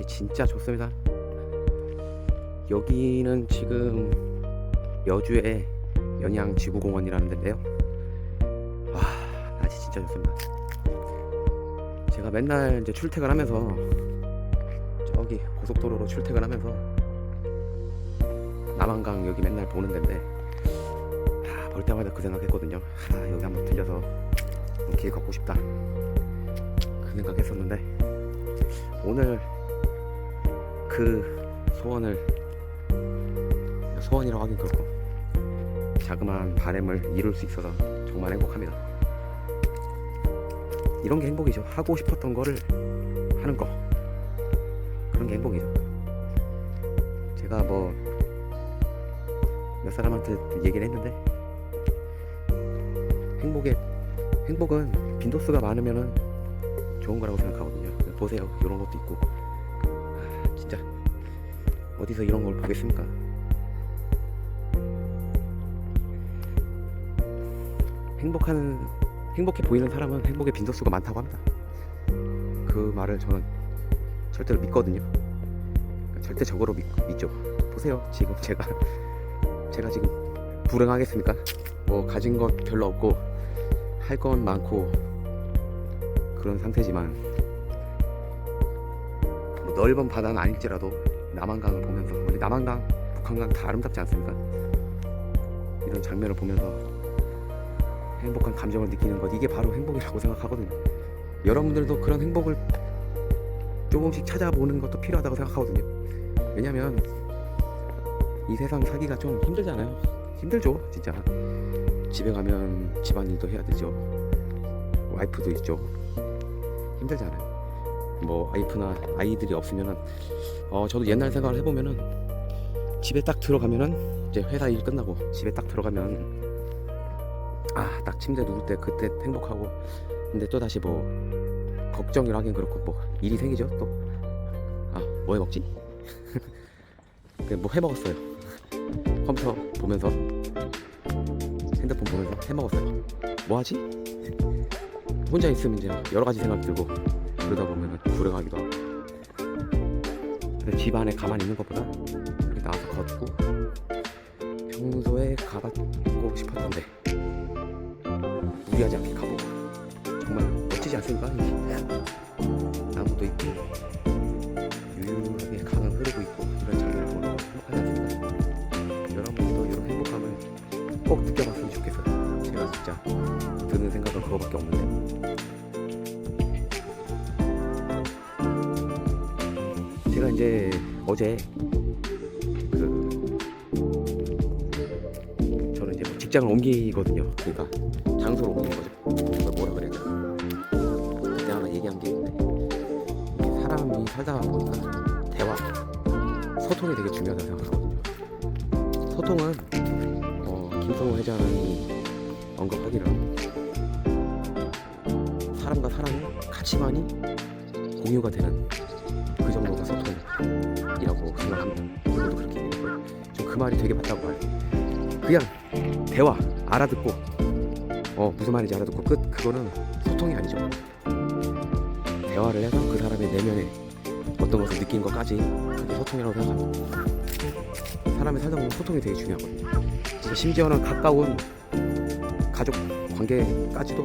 날씨 진짜 좋습니다. 여기는 지금 여주의 연양 지구공원이라는 데인데요. 와, 날씨 진짜 좋습니다. 제가 맨날 이제 출퇴근하면서 저기 고속도로로 출퇴근하면서 남한강 여기 맨날 보는 데인데 아, 볼 때마다 그 생각했거든요. 아, 여기 한번 들려서 길 걷고 싶다. 그 생각했었는데 오늘 그 소원을 소원이라고 하긴 그렇고 자그마한 바램을 이룰 수 있어서 정말 행복합니다. 이런 게 행복이죠. 하고 싶었던 거를 하는 거 그런 게 행복이죠. 제가 뭐 몇 사람한테 얘기를 했는데 행복의 행복은 빈도수가 많으면은 좋은 거라고 생각하거든요. 보세요. 이런 것도 있고. 어디서 이런 걸 보겠습니까? 행복한 행복해 보이는 사람은 행복의 빈도수가 많다고 합니다. 그 말을 저는 절대로 믿거든요. 그러니까 절대적으로 믿, 믿죠. 보세요. 지금 제가 제가 지금 불행하겠습니까? 뭐 가진 것 별로 없고 할 건 많고 그런 상태지만 뭐 넓은 바다는 아닐지라도 남한강을 보면서 우리 남한강, 북한강 다 아름답지 않습니까? 이런 장면을 보면서 행복한 감정을 느끼는 것 이게 바로 행복이라고 생각하거든요. 여러분들도 그런 행복을 조금씩 찾아보는 것도 필요하다고 생각하거든요. 왜냐면 이 세상 살기가 좀 힘들잖아요. 힘들죠, 진짜. 집에 가면 집안일도 해야 되죠. 와이프도 있죠. 힘들잖아요. 뭐 와이프나 아이들이 없으면은 어 저도 옛날 생각을 해보면은 집에 딱 들어가면은 이제 회사 일 끝나고 집에 딱 들어가면 아 딱 침대 누울 때 그때 행복하고. 근데 또 다시 뭐 걱정을 하긴 그렇고 뭐 일이 생기죠 또. 아 뭐 해 먹지? 뭐 해 먹었어요. 컴퓨터 보면서 핸드폰 보면서 해 먹었어요. 뭐 하지? 혼자 있으면 이제 여러 가지 생각 들고 그러다 보면 불행하기도 하고 근데 집 안에 가만히 있는 것보다 나와서 걷고 평소에 가봤고 싶었던데 무리하지 않게 가보고 정말 멋지지 않습니까? 이 나무도 있고 유유하게 강은 흐르고 있고 이런 장면을 보는 거 행복하지 않습니까? 여러분들도 이런 행복감을 꼭 느껴봤으면 좋겠어요 제가 진짜 드는 생각은 그거밖에 없는데 제가 이제 어제 그 저는 이제 뭐 직장을 옮기거든요. 그러니까 장소를 옮기는 거죠. 그걸 뭐라 그래야 되나? 그때 하나 얘기한 게 있는데 사람이 살다 보니까 대화, 소통이 되게 중요하다고 생각하거든요. 소통은 어, 김성호 회장이 언급하기를 사람과 사람의 가치관이 공유가 되는 소통이라고 생각합니다. 저도 그렇게 얘기해요. 좀그 말이 되게 맞다고 봐요. 그냥 대화 알아듣고 어 무슨 말인지 알아듣고 끝 그거는 소통이 아니죠. 대화를 해서 그 사람의 내면에 어떤 것을 느낀 것까지 그게 소통이라고 생각합니다. 사람이 살다 보면 소통이 되게 중요하거든요. 진짜 심지어는 가까운 가족 관계까지도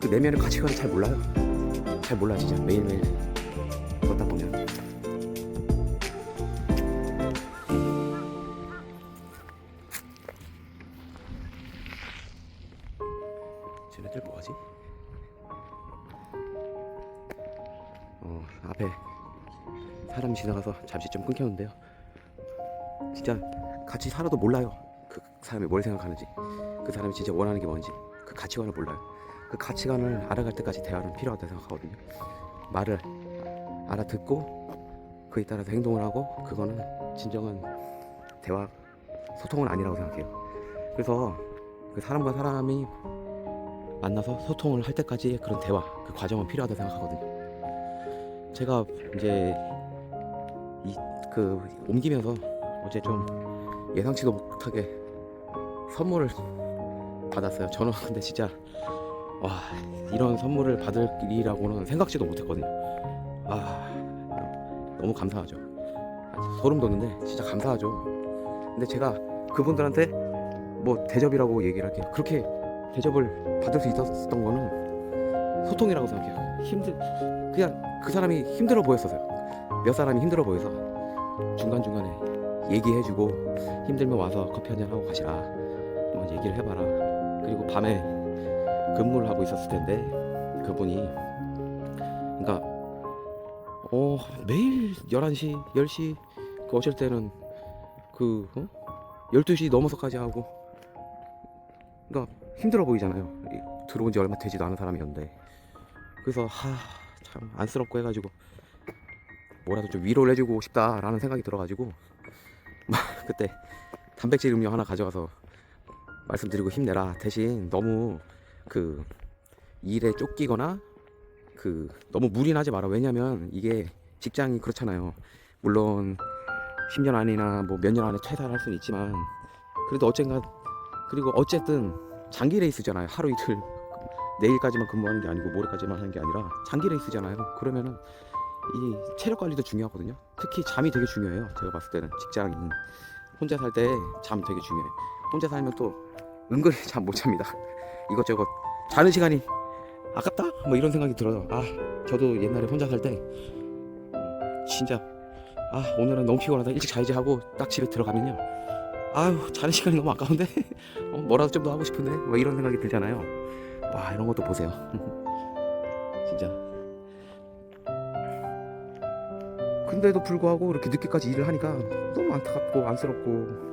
그 내면의 가치관을 잘 몰라요. 잘 몰라 진짜 매일매일 쟤네들 뭐하지? 어 앞에 사람 지나가서 잠시 좀 끊겼는데요. 진짜 같이 살아도 몰라요. 그 사람이 뭘 생각하는지. 그 사람이 진짜 원하는 게 뭔지. 그 가치관을 몰라요. 그 가치관을 알아갈 때까지 대화는 필요하다고 생각하거든요. 말을 알아듣고 그에 따라서 행동을 하고 그거는 진정한 대화 소통은 아니라고 생각해요. 그래서 그 사람과 사람이 만나서 소통을 할 때까지 그런 대화 그 과정은 필요하다고 생각하거든요 제가 이제 이 그 옮기면서 어제 좀 예상치도 못하게 선물을 받았어요 저는 근데 진짜 와 이런 선물을 받을 일이라고는 생각지도 못했거든요 아 너무 감사하죠. 아, 소름 돋는데 진짜 감사하죠. 근데 제가 그분들한테 뭐 대접이라고 얘기를 할게요. 그렇게 대접을 받을 수 있었던 거는 소통이라고 생각해요. 힘들 그냥 그 사람이 힘들어 보였어요. 몇 사람이 힘들어 보여서 중간 중간에 얘기해주고 힘들면 와서 커피 한잔 하고 가시라. 한번 얘기를 해봐라. 그리고 밤에 근무를 하고 있었을 텐데 그분이 그러니까 어 매일 11시 10시 그 어쩔 때는 그 어? 12시 넘어서까지 하고 그러니까 힘들어 보이잖아요. 이- 들어온 지 얼마 되지도 않은 사람이었는데. 그래서 하 참 안쓰럽고 해가지고 뭐라도 좀 위로를 해주고 싶다라는 생각이 들어가지고 막 그때 단백질 음료 하나 가져가서 말씀드리고 힘내라. 대신 너무 그 일에 쫓기거나 그 너무 무리하지 마라. 왜냐면 이게 직장이 그렇잖아요. 물론 10년 안이나 뭐 몇 년 안에 퇴사를 할 수는 있지만 그래도 언젠가 그리고 어쨌든 장기 레이스잖아요 하루 이틀. 내일까지만 근무하는 게 아니고 모레까지만 하는 게 아니라 장기 레이스잖아요. 그러면은 이 체력 관리도 중요하거든요. 특히 잠이 되게 중요해요 제가 봤을 때는. 직장인 혼자 살 때 잠 되게 중요해요. 혼자 살면 또 은근히 잠 못 잡니다. 이것저것 자는 시간이 아깝다? 뭐 이런 생각이 들어요. 아 저도 옛날에 혼자 살 때 진짜 아 오늘은 너무 피곤하다. 일찍 자야지 하고 딱 집에 들어가면요 아유 자는 시간이 너무 아까운데? 어, 뭐라도 좀 더 하고 싶은데? 뭐 이런 생각이 들잖아요. 와 이런 것도 보세요. 진짜. 근데도 불구하고 이렇게 늦게까지 일을 하니까 너무 안타깝고 안쓰럽고.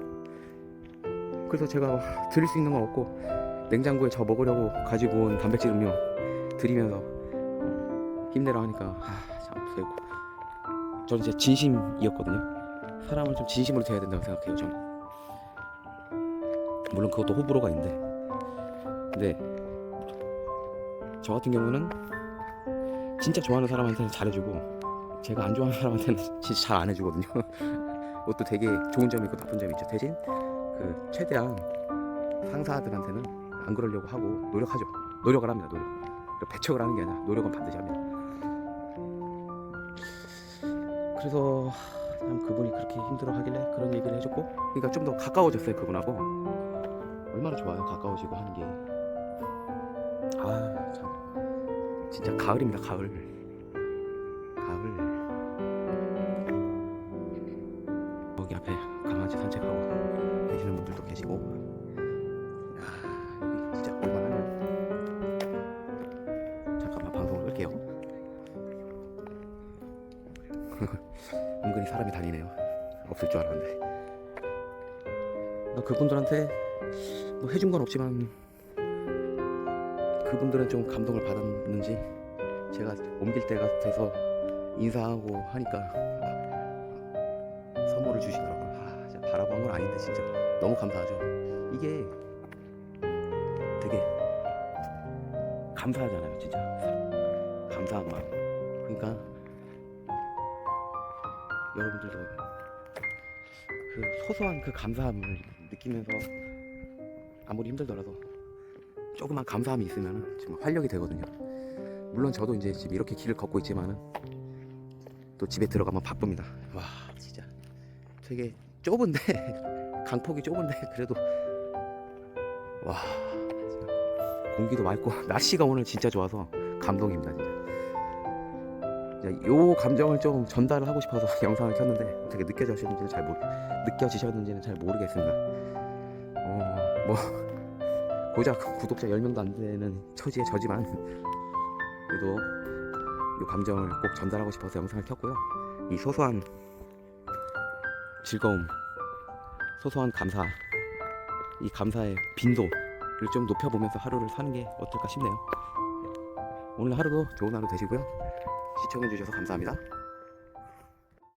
그래서 제가 드릴 수 있는 건 없고 냉장고에 저 먹으려고 가지고 온 단백질 음료 드리면서 힘내라 하니까 아, 참 되고. 저는 제 진심이었거든요. 사람을 좀 진심으로 대해야 된다고 생각해요. 저는 물론 그것도 호불호가 있는데, 근데 저 같은 경우는 진짜 좋아하는 사람한테는 잘해주고 제가 안 좋아하는 사람한테는 진짜 잘 안 해주거든요. 그것도 되게 좋은 점이 있고 나쁜 점이 있죠. 대신 그 최대한 상사들한테는 안 그러려고 하고 노력하죠. 노력을 합니다. 노력. 그러니까 배척을 하는 게 아니라 노력은 반드시 합니다. 그래서 참 그분이 그렇게 힘들어 하길래 그런 얘기를 해줬고, 그러니까 좀 더 가까워졌어요 그분하고. 얼마나 좋아요 가까워지고 하는 게. 아 참, 진짜 가을입니다 가을. 가을. 여기 앞에 강아지 산책하고 계시는 분들도 계시고. 야 여기 진짜 얼마나. 잠깐만 방송을 끌게요. 은근히 사람이 다니네요. 없을 줄 알았는데. 나 그분들한테 뭐 해준 건 없지만 그분들은 좀 감동을 받았는지 제가 옮길 때가 돼서 인사하고 하니까 아, 선물을 주시더라고요. 아, 진짜 바라고 한 건 아닌데 진짜 너무 감사하죠. 이게 되게 감사하잖아요, 진짜. 감사한 마음. 그러니까 여러분들도 그 소소한 그 감사함을 느끼면서 아무리 힘들더라도 조그만 감사함이 있으면 정말 활력이 되거든요. 물론 저도 이제 지금 이렇게 길을 걷고 있지만은 또 집에 들어가면 바쁩니다. 와 진짜 되게 좁은데 강폭이 좁은데 그래도 와 공기도 맑고 날씨가 오늘 진짜 좋아서 감동입니다. 진짜 요 감정을 좀 전달을 하고 싶어서 영상을 켰는데 어떻게 느껴지셨는지는 잘 모르 느껴지셨는지는 잘 모르겠습니다. 어뭐 고작 구독자 10명도 안 되는 처지의 저지만 그래도 이 감정을 꼭 전달하고 싶어서 영상을 켰고요. 이 소소한 즐거움, 소소한 감사, 이 감사의 빈도를 좀 높여보면서 하루를 사는 게 어떨까 싶네요. 오늘 하루도 좋은 하루 되시고요. 시청해주셔서 감사합니다.